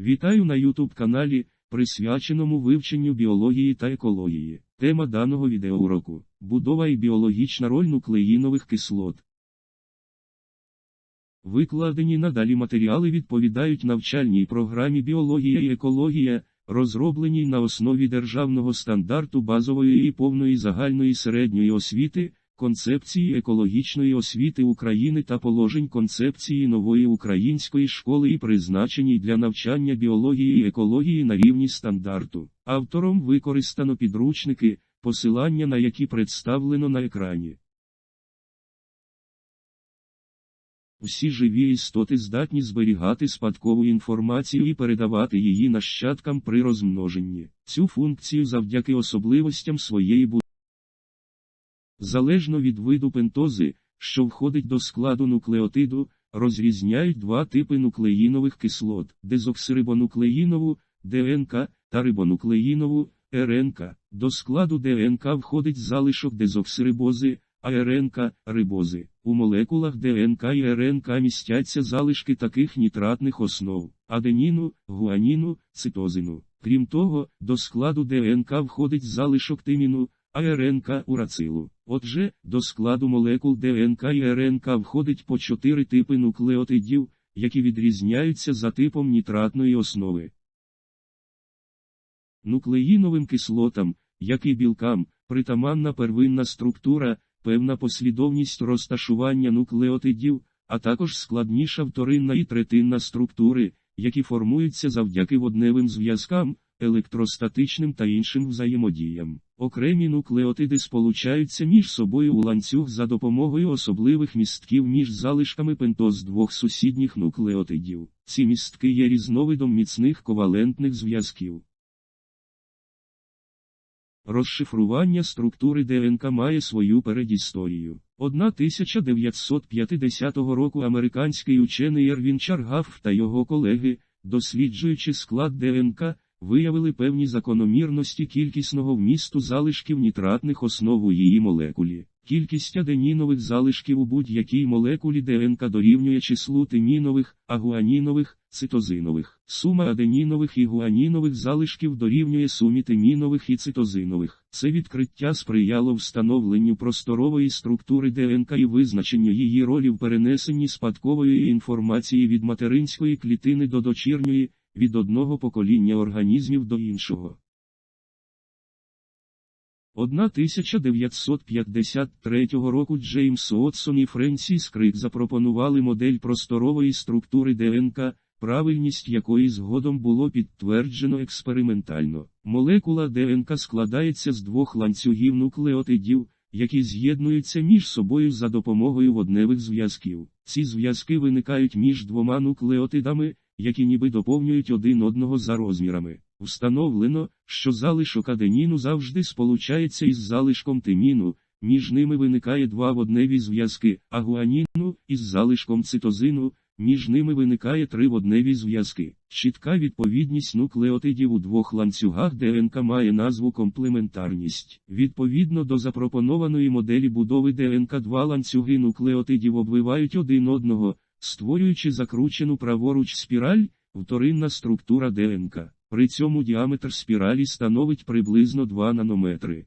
Вітаю на YouTube каналі, присвяченому вивченню біології та екології. Тема даного відеоуроку – будова і біологічна роль нуклеїнових кислот. Викладені надалі матеріали відповідають навчальній програмі Біологія і екологія, розробленій на основі державного стандарту базової і повної загальної середньої освіти, концепції екологічної освіти України та положень концепції нової української школи і призначеній для навчання біології і екології на рівні стандарту. Автором використано підручники, посилання на які представлено на екрані. Всі живі істоти здатні зберігати спадкову інформацію і передавати її нащадкам при розмноженні. Цю функцію завдяки особливостям своєї будови. Залежно від виду пентози, що входить до складу нуклеотиду, розрізняють два типи нуклеїнових кислот дезоксирибонуклеїнову ДНК та рибонуклеїнову РНК. До складу ДНК входить залишок дезоксирибози, а РНК рибози. У молекулах ДНК і РНК містяться залишки таких нітратних основ аденіну, гуаніну, цитозину. Крім того, до складу ДНК входить залишок тиміну, а РНК урацилу. Отже, до складу молекул ДНК і РНК входить по чотири типи нуклеотидів, які відрізняються за типом нітратної основи. Нуклеїновим кислотам, як і білкам, притаманна первинна структура, певна послідовність розташування нуклеотидів, а також складніша вторинна і третинна структури, які формуються завдяки водневим зв'язкам, електростатичним та іншим взаємодіям. Окремі нуклеотиди сполучаються між собою у ланцюг за допомогою особливих містків між залишками пентоз двох сусідніх нуклеотидів. Ці містки є різновидом міцних ковалентних зв'язків. Розшифрування структури ДНК має свою передісторію. 1950 року американський учений Ервін Чаргаф та його колеги, досліджуючи склад ДНК, виявили певні закономірності кількісного вмісту залишків нітратних основ у її молекулі. Кількість аденінових залишків у будь-якій молекулі ДНК дорівнює числу тимінових, агуанінових, цитозинових. Сума аденінових і гуанінових залишків дорівнює сумі тимінових і цитозинових. Це відкриття сприяло встановленню просторової структури ДНК і визначенню її ролі в перенесенні спадкової інформації від материнської клітини до дочірньої, від одного покоління організмів до іншого. 1953 року Джеймс Отсон і Френсіс Крик запропонували модель просторової структури ДНК, правильність якої згодом було підтверджено експериментально. Молекула ДНК складається з двох ланцюгів нуклеотидів, які з'єднуються між собою за допомогою водневих зв'язків. Ці зв'язки виникають між двома нуклеотидами, які ніби доповнюють один одного за розмірами. Встановлено, що залишок аденіну завжди сполучається із залишком тиміну, між ними виникає два водневі зв'язки, а гуаніну із залишком цитозину, між ними виникає три водневі зв'язки. Чітка відповідність нуклеотидів у двох ланцюгах ДНК має назву комплементарність. Відповідно до запропонованої моделі будови ДНК два ланцюги нуклеотидів обвивають один одного, створюючи закручену праворуч спіраль, вторинна структура ДНК. При цьому діаметр спіралі становить приблизно 2 нанометри.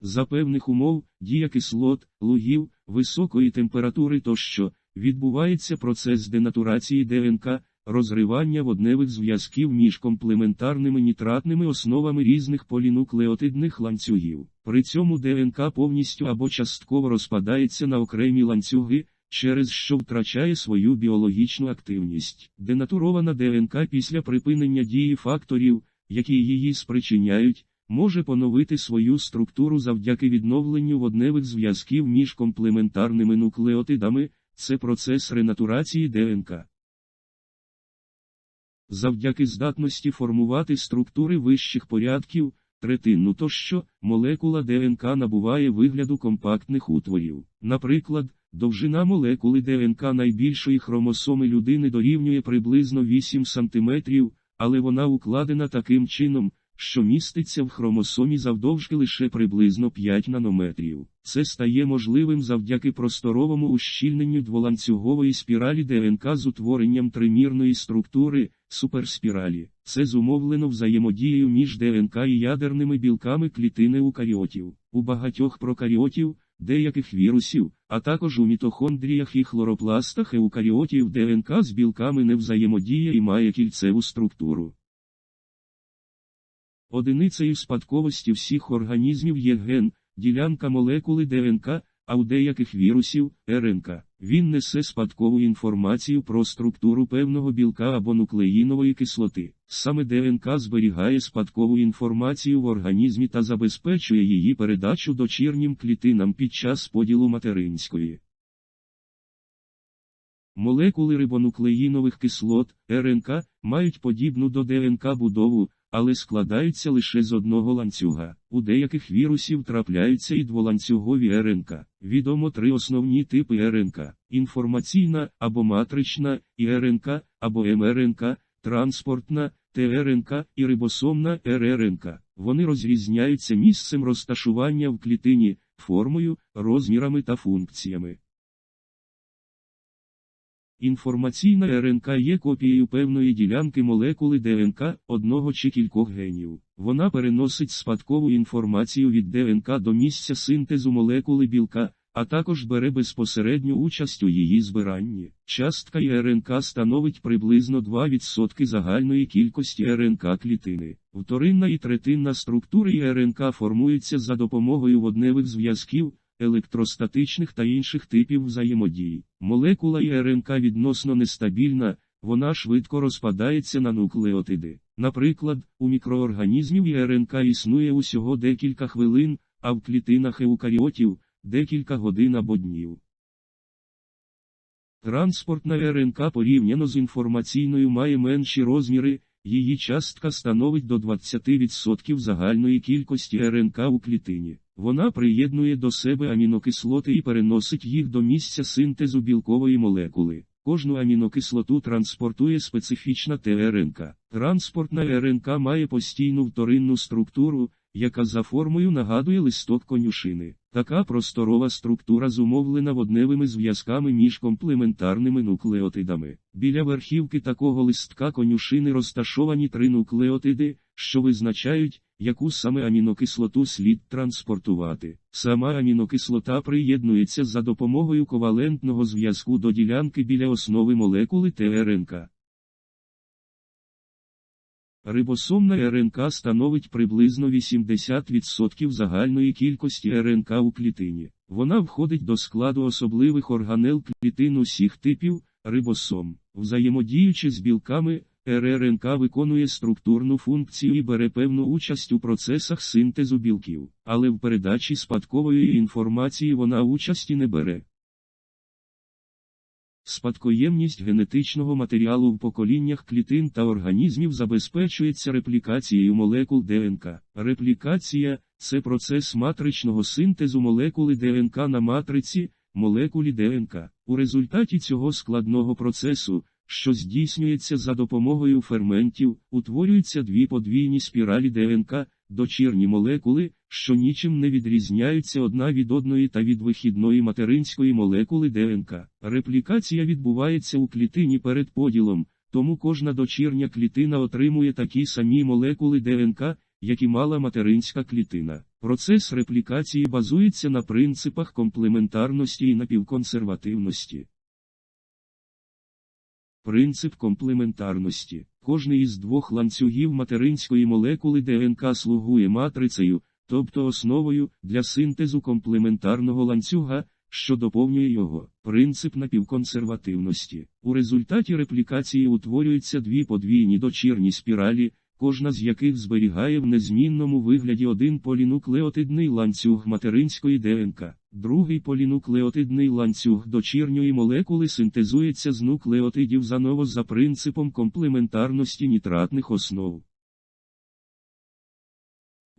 За певних умов, дія кислот, лугів, високої температури тощо, відбувається процес денатурації ДНК, розривання водневих зв'язків між комплементарними нітратними основами різних полінуклеотидних ланцюгів. При цьому ДНК повністю або частково розпадається на окремі ланцюги, через що втрачає свою біологічну активність. Денатурована ДНК після припинення дії факторів, які її спричиняють, може поновити свою структуру завдяки відновленню водневих зв'язків між комплементарними нуклеотидами, це процес ренатурації ДНК. Завдяки здатності формувати структури вищих порядків, третинну тощо, молекула ДНК набуває вигляду компактних утворів. Наприклад, довжина молекули ДНК найбільшої хромосоми людини дорівнює приблизно 8 см, але вона укладена таким чином, що міститься в хромосомі завдовжки лише приблизно 5 нанометрів. Це стає можливим завдяки просторовому ущільненню дволанцюгової спіралі ДНК з утворенням тримірної структури суперспіралі. Це зумовлено взаємодією між ДНК і ядерними білками клітини укаріотів. У багатьох прокаріотів, деяких вірусів, а також у мітохондріях і хлоропластах еукаріотів ДНК з білками не взаємодіє і має кільцеву структуру. Одиницею спадковості всіх організмів є ген, ділянка молекули ДНК, а у деяких вірусів РНК. Він несе спадкову інформацію про структуру певного білка або нуклеїнової кислоти. Саме ДНК зберігає спадкову інформацію в організмі та забезпечує її передачу дочірнім клітинам під час поділу материнської. Молекули рибонуклеїнових кислот РНК мають подібну до ДНК будову, але складаються лише з одного ланцюга. У деяких вірусів трапляються і дволанцюгові РНК. Відомо три основні типи РНК: інформаційна або матрична, і РНК або МРНК, транспортна, ТРНК і рибосомна РРНК. Вони розрізняються місцем розташування в клітині, формою, розмірами та функціями. Інформаційна РНК є копією певної ділянки молекули ДНК одного чи кількох генів. Вона переносить спадкову інформацію від ДНК до місця синтезу молекули білка, а також бере безпосередню участь у її збиранні. Частка РНК становить приблизно 2% загальної кількості РНК клітини. Вторинна і третинна структури РНК формуються за допомогою водневих зв'язків електростатичних та інших типів взаємодії. Молекула РНК відносно нестабільна, вона швидко розпадається на нуклеотиди. Наприклад, у мікроорганізмів РНК існує усього декілька хвилин, а в клітинах еукаріотів декілька годин або днів. Транспортна РНК порівняно з інформаційною має менші розміри, її частка становить до 20% загальної кількості РНК у клітині. Вона приєднує до себе амінокислоти і переносить їх до місця синтезу білкової молекули. Кожну амінокислоту транспортує специфічна ТРНК. Транспортна РНК має постійну вторинну структуру, яка за формою нагадує листок конюшини. Така просторова структура зумовлена водневими зв'язками між комплементарними нуклеотидами. Біля верхівки такого листка конюшини розташовані три нуклеотиди, що визначають, яку саме амінокислоту слід транспортувати. Сама амінокислота приєднується за допомогою ковалентного зв'язку до ділянки біля основи молекули ТРНК. Рибосомна РНК становить приблизно 80% загальної кількості РНК у клітині. Вона входить до складу особливих органел клітин усіх типів рибосом. Взаємодіючи з білками, РРНК виконує структурну функцію і бере певну участь у процесах синтезу білків, але в передачі спадкової інформації вона участі не бере. Спадкоємність генетичного матеріалу в поколіннях клітин та організмів забезпечується реплікацією молекул ДНК. Реплікація це процес матричного синтезу молекули ДНК на матриці, молекулі ДНК. У результаті цього складного процесу, що здійснюється за допомогою ферментів, утворюються дві подвійні спіралі ДНК, дочірні молекули, що нічим не відрізняються одна від одної та від вихідної материнської молекули ДНК. Реплікація відбувається у клітині перед поділом, тому кожна дочірня клітина отримує такі самі молекули ДНК, які мала материнська клітина. Процес реплікації базується на принципах комплементарності і напівконсервативності. Принцип комплементарності. Кожний із двох ланцюгів материнської молекули ДНК слугує матрицею, тобто основою для синтезу комплементарного ланцюга, що доповнює його. Принцип напівконсервативності. У результаті реплікації утворюються дві подвійні дочірні спіралі, кожна з яких зберігає в незмінному вигляді один полінуклеотидний ланцюг материнської ДНК. Другий полінуклеотидний ланцюг дочірньої молекули синтезується з нуклеотидів заново за принципом комплементарності нітратних основ.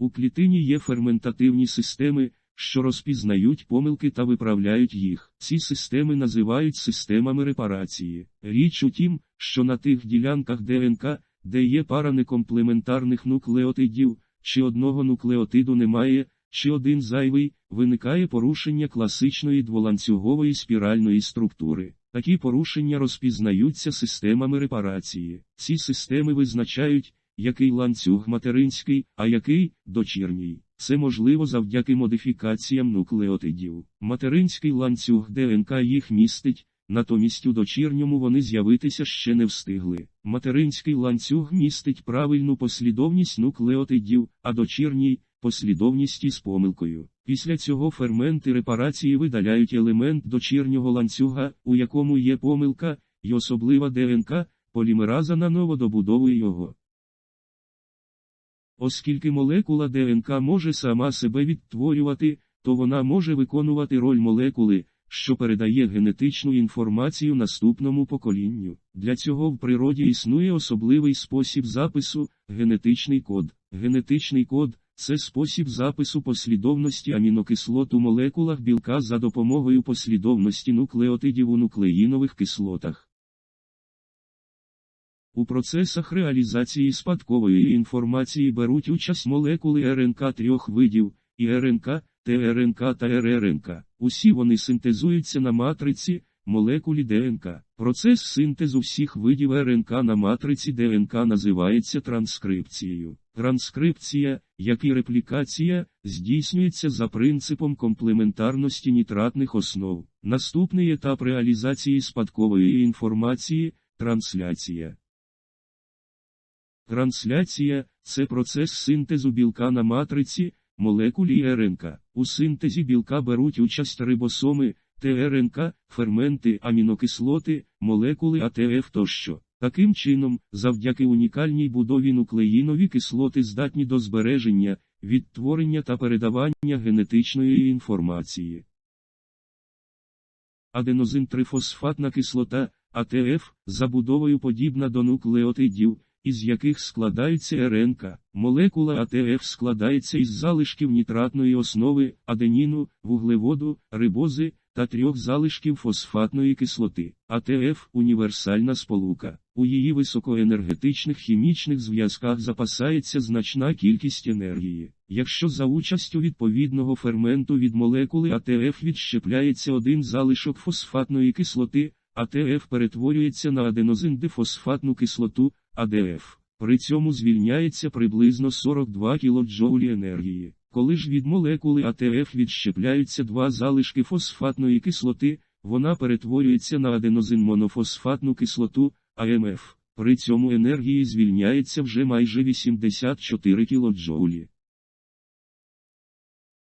У клітині є ферментативні системи, що розпізнають помилки та виправляють їх. Ці системи називають системами репарації. Річ у тім, що на тих ділянках ДНК, де є пара некомплементарних нуклеотидів, чи одного нуклеотиду немає, чи один зайвий, виникає порушення класичної дволанцюгової спіральної структури. Такі порушення розпізнаються системами репарації. Ці системи визначають, який ланцюг материнський, а який дочірній. Це можливо завдяки модифікаціям нуклеотидів. Материнський ланцюг ДНК їх містить, натомість у дочірньому вони з'явитися ще не встигли. Материнський ланцюг містить правильну послідовність нуклеотидів, а дочірній послідовність із помилкою. Після цього ферменти репарації видаляють елемент дочірнього ланцюга, у якому є помилка, і особлива ДНК, полімераза наново добудовує його. Оскільки молекула ДНК може сама себе відтворювати, то вона може виконувати роль молекули, що передає генетичну інформацію наступному поколінню. Для цього в природі існує особливий спосіб запису генетичний код. Генетичний код це спосіб запису послідовності амінокислот у молекулах білка за допомогою послідовності нуклеотидів у нуклеїнових кислотах. У процесах реалізації спадкової інформації беруть участь молекули РНК трьох видів і РНК, ТРНК та РРНК. Усі вони синтезуються на матриці, молекулі ДНК. Процес синтезу всіх видів РНК на матриці ДНК називається транскрипцією. Транскрипція, як і реплікація, здійснюється за принципом комплементарності нітратних основ. Наступний етап реалізації спадкової інформації трансляція. Трансляція це процес синтезу білка на матриці, молекулі РНК. У синтезі білка беруть участь рибосоми, ТРНК, ферменти, амінокислоти, молекули АТФ тощо. Таким чином, завдяки унікальній будові нуклеїнові кислоти здатні до збереження, відтворення та передавання генетичної інформації. Аденозин-трифосфатна кислота АТФ забудовою подібна до нуклеотидів, із яких складаються РНК. Молекула АТФ складається із залишків нітратної основи, аденіну, вуглеводу, рибози та трьох залишків фосфатної кислоти. АТФ універсальна сполука. У її високоенергетичних хімічних зв'язках запасається значна кількість енергії. Якщо за участю відповідного ферменту від молекули АТФ відщепляється один залишок фосфатної кислоти, АТФ перетворюється на аденозин-дифосфатну кислоту, АДФ. При цьому звільняється приблизно 42 кДж енергії. Коли ж від молекули АТФ відщепляються два залишки фосфатної кислоти, вона перетворюється на аденозин-монофосфатну кислоту, АМФ. При цьому енергії звільняється вже майже 84 кДж.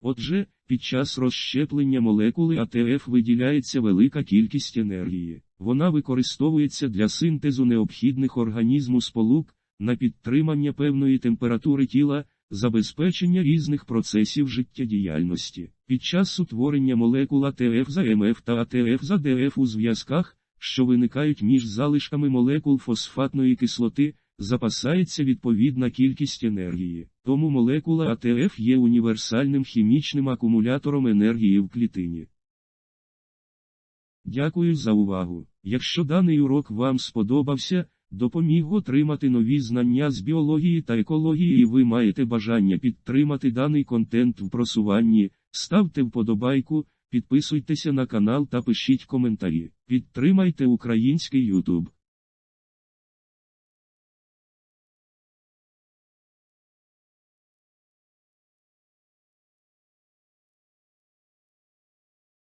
Отже, під час розщеплення молекули АТФ виділяється велика кількість енергії. Вона використовується для синтезу необхідних організму сполук, на підтримання певної температури тіла, забезпечення різних процесів життєдіяльності. Під час утворення молекул АТФ за МФ та АТФ за ДФ у зв'язках, що виникають між залишками молекул фосфатної кислоти, запасається відповідна кількість енергії. Тому молекула АТФ є універсальним хімічним акумулятором енергії в клітині. Дякую за увагу. Якщо даний урок вам сподобався, допоміг отримати нові знання з біології та екології і ви маєте бажання підтримати даний контент в просуванні, ставте вподобайку, підписуйтеся на канал та пишіть коментарі. Підтримайте український YouTube.